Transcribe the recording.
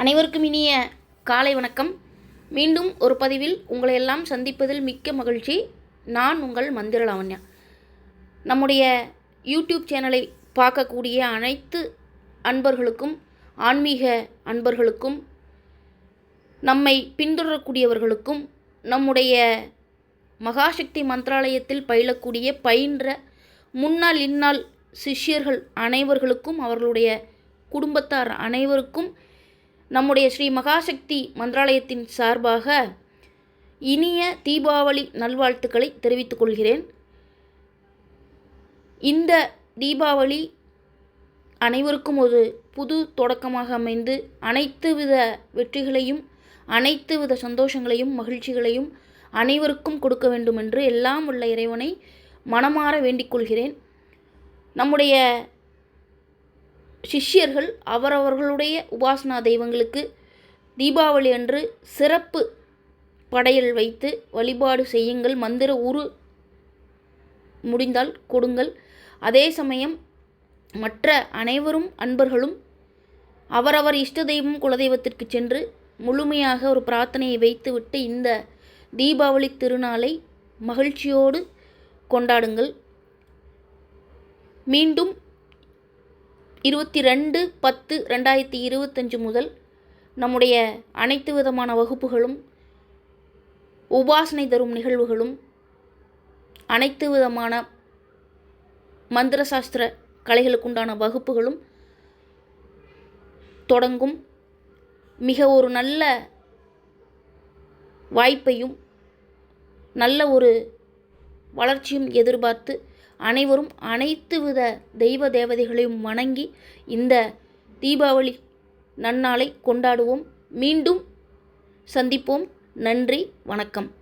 அனைவருக்கும் இனிய காலை வணக்கம். மீண்டும் ஒரு பதிவில் உங்களை எல்லாம் சந்திப்பதில் மிக்க மகிழ்ச்சி. நான் உங்கள் மந்திர லாவண்யா. நம்முடைய யூடியூப் சேனலை பார்க்கக்கூடிய அனைத்து அன்பர்களுக்கும் ஆன்மீக அன்பர்களுக்கும் நம்மை பின்தொடரக்கூடியவர்களுக்கும் நம்முடைய மகாசக்தி மந்திராலயத்தில் பயிலக்கூடிய பயின்ற முன்னாள் இந்நாள் சிஷ்யர்கள் அனைவர்களுக்கும் அவர்களுடைய குடும்பத்தார் அனைவருக்கும் நம்முடைய ஸ்ரீ மகாசக்தி மந்திராலயத்தின் சார்பாக இனிய தீபாவளி நல்வாழ்த்துக்களை தெரிவித்துக் கொள்கிறேன். இந்த தீபாவளி அனைவருக்கும் ஒரு புது தொடக்கமாக அமைந்து அனைத்து வித வெற்றிகளையும் அனைத்து வித சந்தோஷங்களையும் மகிழ்ச்சிகளையும் அனைவருக்கும் கொடுக்க வேண்டும் என்று எல்லாம் உள்ள இறைவனை மனமாற வேண்டிக் கொள்கிறேன். நம்முடைய சிஷ்யர்கள் அவரவர்களுடைய உபாசனா தெய்வங்களுக்கு தீபாவளி அன்று சிறப்பு படையல் வைத்து வழிபாடு செய்யுங்கள். மந்திர உரு முடிந்தால் கொடுங்கள். அதே சமயம் மற்ற அனைவரும் அன்பர்களும் அவரவர் இஷ்ட தெய்வம் குலதெய்வத்திற்கு சென்று முழுமையாக ஒரு பிரார்த்தனையை வைத்துவிட்டு இந்த தீபாவளி திருநாளை மகிழ்ச்சியோடு கொண்டாடுங்கள். மீண்டும் இருபத்தி ரெண்டு பத்து ரெண்டாயிரத்தி இருபத்தஞ்சு முதல் நம்முடைய அனைத்து விதமான வகுப்புகளும் உபாசனை தரும் நிகழ்வுகளும் அனைத்து விதமான மந்திர சாஸ்திர கலைகளுக்குண்டான வகுப்புகளும் தொடங்கும். மிக ஒரு நல்ல வாய்ப்பையும் நல்ல ஒரு வளர்ச்சியும் எதிர்பார்த்து அனைவரும் அனைத்து வித தெய்வ தேவதைகளையும் வணங்கி இந்த தீபாவளி நன்னாளை கொண்டாடுவோம். மீண்டும் சந்திப்போம். நன்றி. வணக்கம்.